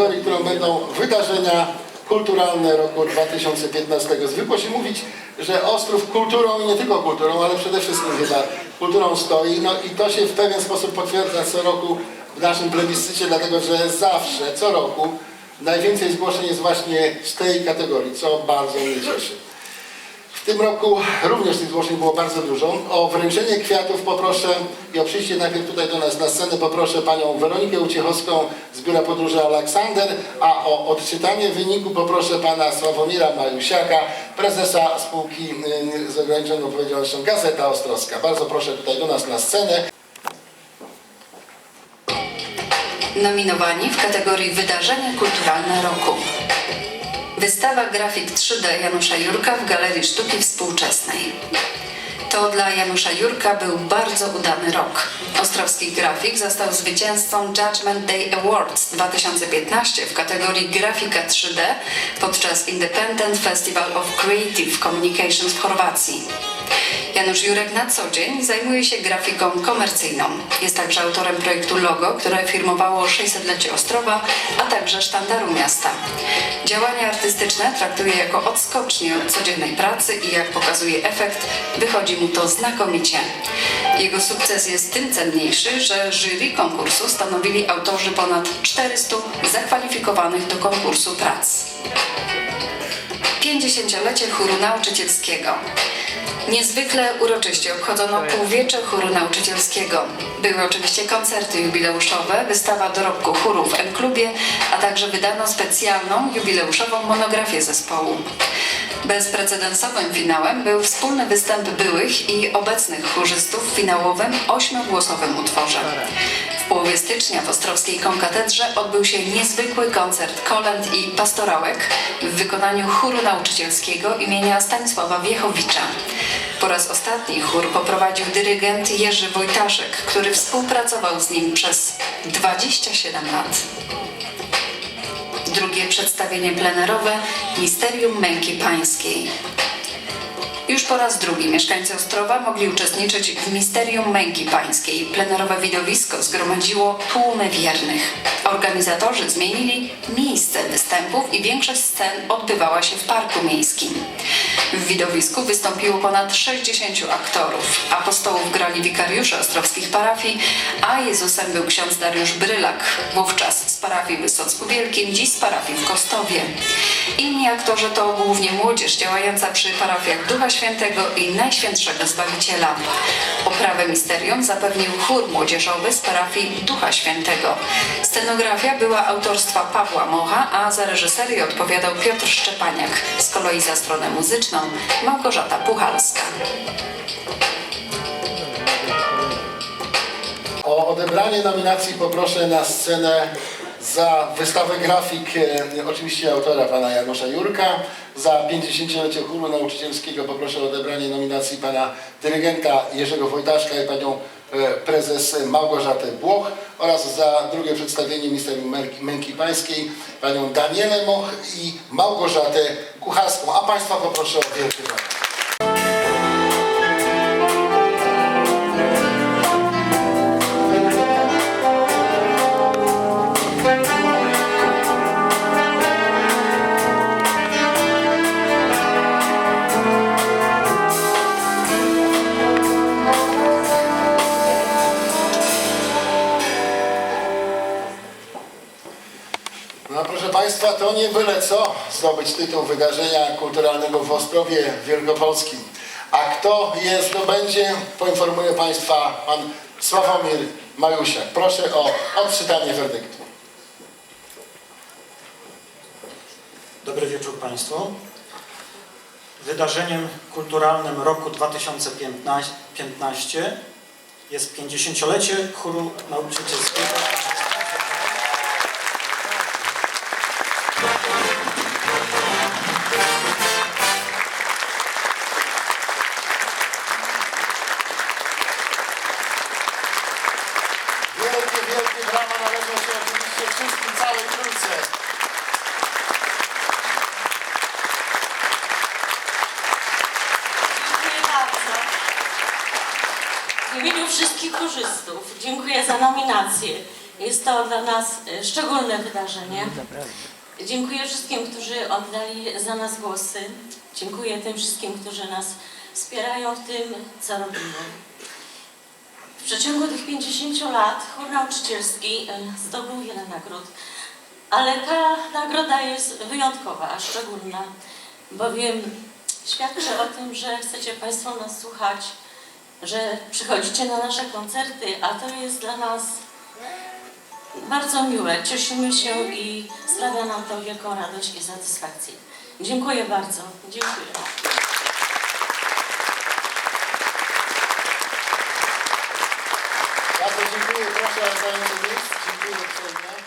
kategorii, którą będą wydarzenia kulturalne roku 2015. Zwykło się mówić, że Ostrów kulturą i nie tylko kulturą, ale przede wszystkim chyba kulturą stoi. No i to się w pewien sposób potwierdza co roku w naszym plebiscycie, dlatego że zawsze, co roku najwięcej zgłoszeń jest właśnie z tej kategorii, co bardzo mnie cieszy. Tym roku również tych zgłoszeń było bardzo dużo. O wręczenie kwiatów poproszę i o przyjście najpierw tutaj do nas na scenę poproszę panią Weronikę Uciechowską z Biura Podróży Aleksander, a o odczytanie wyniku poproszę pana Sławomira Majusiaka, prezesa spółki y, z ograniczoną odpowiedzialnością Gazeta Ostrowska. Bardzo proszę tutaj do nas na scenę. Nominowani w kategorii Wydarzenie kulturalne roku. Wystawa grafik 3D Janusza Jurka w Galerii Sztuki Współczesnej. To dla Janusza Jurka był bardzo udany rok. Ostrowski grafik został zwycięzcą Judgment Day Awards 2015 w kategorii grafika 3D podczas Independent Festival of Creative Communications w Chorwacji. Janusz Jurek na co dzień zajmuje się grafiką komercyjną. Jest także autorem projektu logo, które firmowało 600-lecie Ostrowa, a także sztandaru miasta. Działania artystyczne traktuje jako odskocznie od codziennej pracy i jak pokazuje efekt, wychodzi mu to znakomicie. Jego sukces jest tym cenniejszy, że jury konkursu stanowili autorzy ponad 400 zakwalifikowanych do konkursu prac. 50-lecie chóru nauczycielskiego. Niezwykle uroczyście obchodzono półwiecze chóru nauczycielskiego. Były oczywiście koncerty jubileuszowe, wystawa dorobku chóru w M-klubie, a także wydano specjalną jubileuszową monografię zespołu. Bezprecedensowym finałem był wspólny występ byłych i obecnych chórzystów w finałowym ośmiogłosowym utworze. Połowie stycznia w Ostrowskiej Konkatedrze odbył się niezwykły koncert kolęd i pastorałek w wykonaniu chóru nauczycielskiego imienia Stanisława Wiechowicza. Po raz ostatni chór poprowadził dyrygent Jerzy Wojtaszek, który współpracował z nim przez 27 lat. Drugie przedstawienie plenerowe Misterium Męki Pańskiej. Po raz drugi mieszkańcy Ostrowa mogli uczestniczyć w Misterium Męki Pańskiej. Plenerowe widowisko zgromadziło tłumy wiernych. Organizatorzy zmienili miejsce występów i większość scen odbywała się w Parku Miejskim. W widowisku wystąpiło ponad 60 aktorów. Apostołów grali wikariusze ostrowskich parafii, a Jezusem był ksiądz Dariusz Brylak, wówczas z parafii w Wysocku Wielkim, dziś z parafii w Kostowie. Inni aktorzy to głównie młodzież działająca przy parafiach Ducha Świętego i Najświętszego Zbawiciela. Oprawę misterium zapewnił chór młodzieżowy z parafii Ducha Świętego. Scenografia była autorstwa Pawła Mocha, a za reżyserię odpowiadał Piotr Szczepaniak. Z kolei za stronę muzyczną Małgorzata Puchalska. O odebranie nominacji poproszę na scenę za wystawę grafik, e, oczywiście autora pana Janusza Jurka. Za 50-lecie chóru nauczycielskiego poproszę o odebranie nominacji pana dyrygenta Jerzego Wojtaszka i panią e, prezes Małgorzatę Błoch oraz za drugie przedstawienie Misterium Męki- Pańskiej panią Danielę Moch i Małgorzatę Kucharską. A państwa poproszę o wielkie brawa. No proszę Państwa, to nie byle co zdobyć tytuł wydarzenia kulturalnego w Ostrowie Wielkopolskim. A kto je zdobędzie, poinformuję Państwa pan Sławomir Majusiak. Proszę o odczytanie werdyktu. Dobry wieczór Państwu. Wydarzeniem kulturalnym roku 2015 jest 50-lecie chóru nauczycielskiego. W imieniu wszystkich chórzystów dziękuję za nominację Jest to dla nas e, szczególne wydarzenie. Dziękuję wszystkim, którzy oddali za nas głosy. Dziękuję tym wszystkim, którzy nas wspierają w tym, co robimy. W przeciągu tych 50 lat chór nauczycielski e, zdobył wiele nagród, ale ta nagroda jest wyjątkowa, szczególna, bowiem świadczy o tym, że chcecie Państwo nas słuchać, że przychodzicie na nasze koncerty, a to jest dla nas bardzo miłe. Cieszymy się i sprawia nam to wielką radość i satysfakcję. Dziękuję bardzo. Dziękuję. Bardzo dziękuję, proszę o zajęcie miejsc. Dziękuję uprzejmie.